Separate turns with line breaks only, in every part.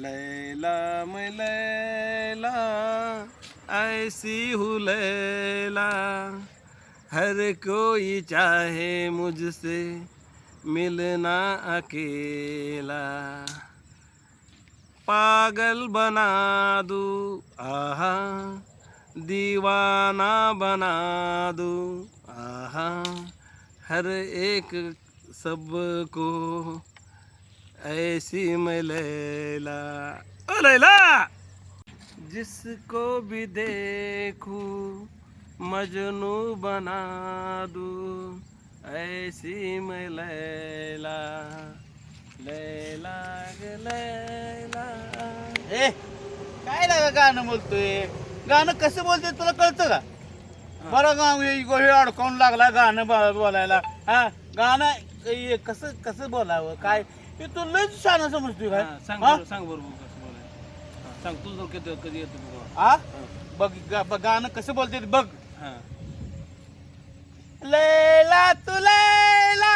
लैला लैला, ऐसी हूँ लैला। हर कोई चाहे मुझसे मिलना अकेला। पागल बना दू, आहा, दीवाना बना दू, आहा। हर एक सबको ऐसी मैं लैला। ओ लैला! जिसको भी देखूं मजनू बना दूं। ऐसी मैं लैला। लैला लैला।
ए काय लागा गाणं बोलतोय? गाणं कसं बोलतोय तुला कळतं का? बरं गा हे अडकावून लागला गाणं बोलायला. हा गाणं कसं कसं बोलावं? काय हे तू लय छान समजतोय काय?
हा, सांग
हा?
बरं सांग बरोबर कसं बोलायचं. हा, सांग तुझं कधी कधी येतो बघा
हा? बघ गा- बघ, गाणं कसं बोलते ते बघ.
हां.
लैला तू लैला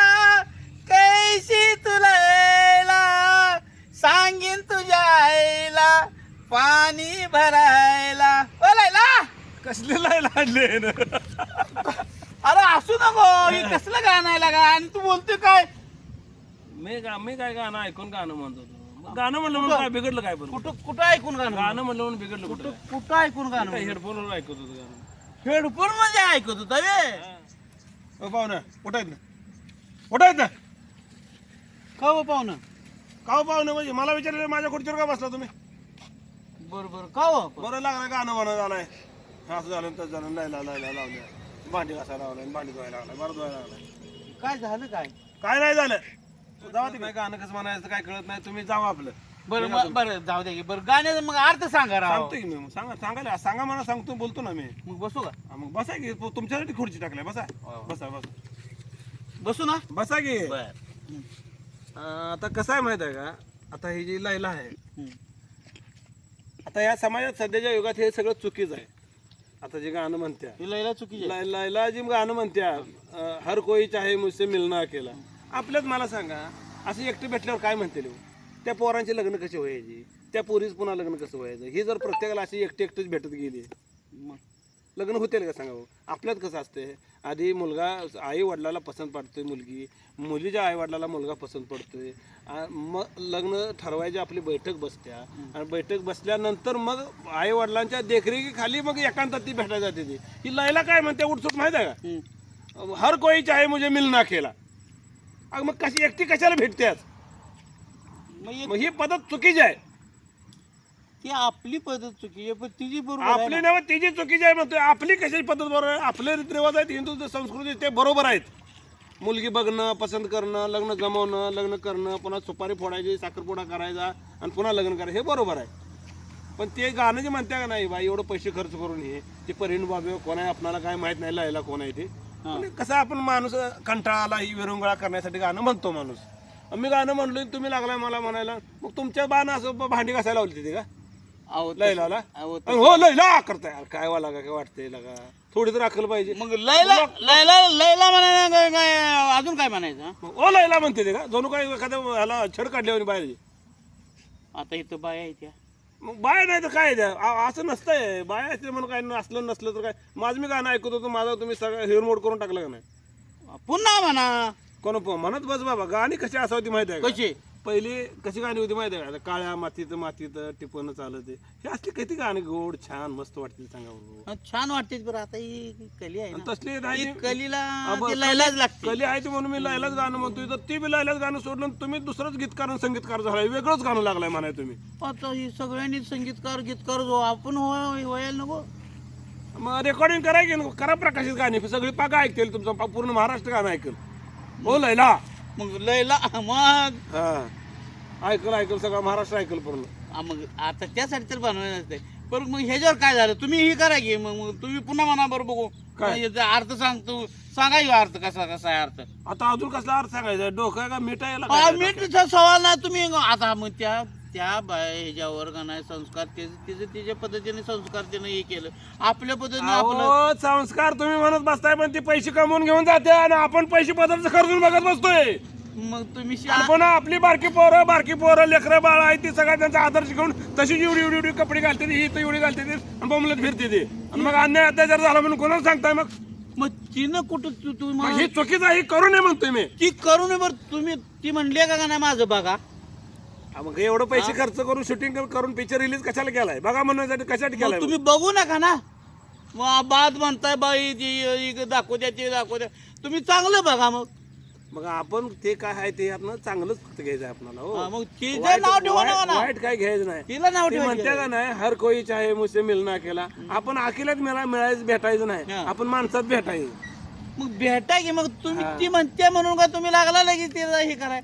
कैशी तू लैला सांगीन तुझ्या आईला पाणी भरायला. ओ लैला!
कसले लायला आणले
अरे असू नको हे कसलं गाणं आहे लागा? आणि तू बोलतोय काय?
मी गा मी काय गाणं ऐकून गाणं म्हणतो होतो. मग गाणं म्हणलं म्हणून काय बिघडलं काय पण?
कुठं कुठं ऐकून गाणं
गाणं म्हणलं म्हणून बिघडलं कुठं?
कुठं कुठं ऐकून गाणं
काय हेडफोनवर ऐकत होतं गाणं.
हेडफोनमध्ये ऐकत होता वे.
पाहुणं उठायत ना उठायत ना
का हो पाहुणं?
का पाहुणं? म्हणजे मला विचारलं माझ्या खुर्चीवर का बसला तुम्ही?
बर बर. का हो?
बरं लागलं गाणं म्हणत झालंय. असं झालं तसं झालं लायला लायला लावल्या. भांडी घासायला लावलं भांडी धुवायला लागला बरं धुवायला लागला
काय झालं काय?
काय नाही झालं. जावा ते गाणं कसं म्हणायचं काय कळत नाही तुम्ही जावा आपलं.
बरं मग- बरं जाऊ दे की. बरं गाण्याचा मग अर्थ सांगा राव.
सांगतो की मी मग सांगा सांगायला सांगा मला सांगतो बोलतो ना मी.
मग बसू का?
हा, मग बसा की तु- तुमच्यासाठी खुर्ची टाकल्या बसा. बसा बसा.
बसू ना?
बसा की.
बर.
अं, आता कसं आहे माहीत आहे का? आता ही जी लैला आहे आता या समाजात सध्याच्या युगात हे सगळं चुकीचं आहे. आता जे गाणं म्हणत्या.
लैला चुकीची आहे.
लै- लैला जी गाणं म्हणत्या अं, हर कोई चाहे मुझसे मिलना केला आपल्यात मला सांगा असं एकटे भेटल्यावर काय म्हणते लोक? त्या पोरांचे लग्न कसे व्हायचे? त्या पोरीच पुन्हा लग्न कसं व्हायचं? ही जर प्रत्येकाला अशी एकटी एकटीच भेटत गेली
मग?
लग्न होतील का सांगा भाऊ? आपल्यात कसं असते आधी मुलगा आई वडिलाला पसंत पडतोय मुलगी मुलीच्या आई वडिलाला मुलगा पसंत पडतोय. आ- मग लग्न ठरवायची आपली बैठक बसत्या. आणि बैठक बसल्यानंतर मग आई वडिलांच्या देखरेखीखाली मग एकांतात ती भेटायला जाते ती. ही लयला काय म्हणते? उठसूट माहिती आहे
हम्म.
का हर कोई चाहे मुझे मिलना केला अग मग कशी एकटी कशाला
मग एक-
मग ही पद्धत चुकीची आहे.
ती आपली पद्धत चुकी आहे पण तिची बरोबर आहे
आपली
ना.
नव्हे तिची चुकीची आहे म्हणतोय आपली कशाची पद्धत बरोबर आहे? आपले रीतिरिवाज आहेत हिंदू संस्कृती ते बरोबर आहेत. मुलगी बघणं पसंत करणं लग्न जमवणं लग्न करणं पुन्हा सुपारी फोडायची साखरपुडा करायचा आणि पुन्हा लग्न करायचं हे बरोबर आहे. पण ते गाणं जे म्हणते का नाही बाई एवढं पैसे खर्च करून हे ते परिण बाबी कोण आहे आपल्याला काय माहीत नाही लायला कोण आहे ते. पण कसं आपण माणूस कंटाळाला ही विरंगुळा करण्यासाठी गाणं म्हणतो माणूस. मी गाणं म्हणलो तुम्ही लागलाय मला म्हणायला मग तुमच्या बाण असं भांडी घासायला लावली तिथे का? अरे हो लैला करताय अरे काय वाला काय वाटतंय लगा. थोडी तर अक्कल पाहिजे.
मग लैला लैला लैला म्हणायला अजून काय म्हणायचं? हा?
ओ लैला म्हणते ते का? जणू काय एखाद्या ह्याला छड काढल्यावर बाहेर
आता इथं बाया आहे त्या
मग बाय नाही तर काय द्या? आ- असं नसतंय. बाय असते म्हणून काय असलं नसलं तर काय? माझं मी गाणं ऐकत होतो माझा तुम्ही सगळं हेअर मोड करून टाकलं का नाही?
पुन्हा म्हणा.
कोण प- म्हणत बस बाबा गाणी कशी असावती माहिती आहे का?
कशी?
पहिली कशी गाणी होती माहिती आहे का? आता काळ्या मातीत मातीत टिपणं चालत हे असली किती गाणी गोड छान मस्त वाटतील सांगा बरं.
हा, छान वाटते बरं. आता ही कली आहे
आणि
ना.
तसली
ही
नाही
कलीला
अबा,
ती लैलाच लागते.
कली आहे ती म्हणून मी लायलाच गाणं म्हणतोय. तर ती बी लायलाच गाणं सोडलं आणि तुम्ही दुसरंच गीतकार आणि संगीतकार झालाय वेगळंच गाणं लागलाय म्हणाय तुम्ही.
आता ही सगळ्यांनी संगीतकार गीतकार जो आपण होय- व्हायला नको.
मग रेकॉर्डिंग करा की नको? करा प्रकाशित गाणी. सगळी पाका ऐकतील तुमचं. पा- पूर्ण महाराष्ट्र गाणं ऐकल हो
मग लैला मग.
हा. ऐकल ऐकल सगळं महाराष्ट्र ऐकल पूर्ण.
हा, मग आता त्यासाठी तर बनवायचं असते पण मग ह्याच्यावर काय झालं? तुम्ही ही करा की मग मग तुम्ही पुन्हा म्हणा बरं बघू.
काय?
याचा अर्थ सांगतो सांगा ह्यो अर्थ कसा कसा आहे अर्थ?
आता अजून कसला अर्थ सांगायचा? डोकं आहे का? मिठायला
हा, सवाल नाही. तुम्ही आता मग त्या त्या बाय ह्याच्यावर का नाही संस्कार त्याचे त्याचे त्याच्या पद्धतीने संस्कार त्यानं हे केलं. आपल्या पद्धतीने आपलं
अहो संस्कार तुम्ही म्हणत बसताय पण ते पैसे कमवून घेऊन जाते आणि आपण पैसे पदार्थ खर्चून बघत बसतोय.
मग तुम्ही
आणि पुन्हा आपली बारकी पोरं बारकी पोरं लेकरं बाळ आहे ती सगळ्या त्यांचा आदर्श घेऊन तशी एवढी एवढी एवढी कपडे घालते ती, ही तर एवढी घालते ती आणि बोंबलत फिरते ती. आणि मग अन्याय अत्याचार झाला म्हणून कोणाला सांगताय मग?
मग तिनं कुठं तू तू
मग ही चुकीचं आहे ही करू नये म्हणतोय मी.
ती करू नये बरं तुम्ही ती म्हणली का का नाही माझं बघा?
मग एवढं पैसे खर्च करून शूटिंग करून पिक्चर रिलीज कशाला केलाय? बघा म्हणण्यासाठी कशासाठी
मग
केलाय
तुम्ही बघू. नका ना. मग बाद म्हणताय बाई ती दाखवू द्या ते दाखवू द्या. तुम्ही चांगलं बघा मग.
मग आपण ते काय आहे ते आपण चांगलंच फक्त घ्यायचं आपल्याला हो.
मग तिचं नाव ठेवा ना
वाईट- काय घ्यायचं नाही.
तिला नाव
ती. म्हणते का. नाही हर कोई चाहे मुझसे मिलना केला आपण अकेल्यात मिळा मिळायचं भेटायचं नाही.
हा.
आपण माणसात भेटायचं.
मग भेटा की मग तुम्ही. ती म्हणते म्हणून का तुम्ही लागला लगेच तिला हे कराय?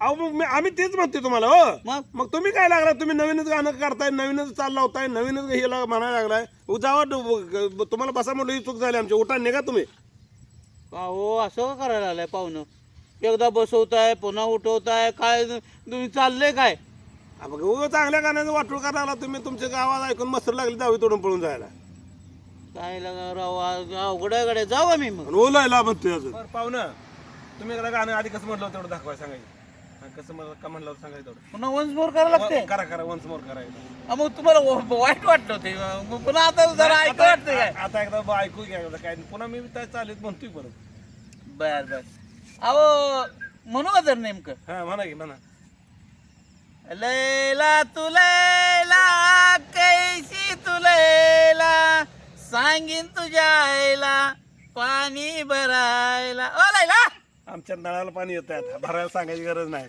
अहो मग मी- आम्ही तेच म्हणतोय तुम्हाला हो.
मग?
मग तुम्ही काय लागला तुम्ही नवीनच गाणं करताय नवीनच चाल लावताय नवीनच हे म्हणायला लागलाय. उजावा डु- तुम्हाला बसा म्हटलं ही चूक झाली आमची. उठा निघा तुम्ही.
हो असं का करायला आलाय पाहुणं? एकदा बसवताय पुन्हा उठवताय काय तुम्ही चाललंय काय?
हा, उगाच चांगल्या गाण्याचं वाटूळ करायला लागला तुम्ही. तुमच्या गावात ऐकून मस्त लागली दहावी तोडून पळून जायला.
काय लागा राव आज अवघड आहे गड्या जाऊ आम्ही मग.
आणि ओलायला म्हणतोय अजून. पाहुणं तुम्ही एकदा गाणं आधी कसं म्हटलं होतं तेवढं दाखवाय सांगायचं कसं मला का म्हणलं होतं सांगायचं तेवढं?
पुन्हा वन्स मोर करायला लागते.
करा करा वन्स मोर करायचं
अ, मग तुम्हाला व- वाईट वाटलं ते मग पुन्हा आता जरा ऐकू वाटतं काय?
आता आता एकदा ब- ऐकू घ्या एकदा. काय पुन्हा मी त्या चालीत म्हणतोय परत.
बर बर. अहो म्हणू का जर नेमकं?
हा म्हणा की म्हणा.
लैला तू लैला कैसी तू लैला सांगीन तुझ्या आईला पाणी भरायला. ओ लैला!
आमच्या नळाला पाणी येत आहे आता. भरायला सांगायची गरज नाही.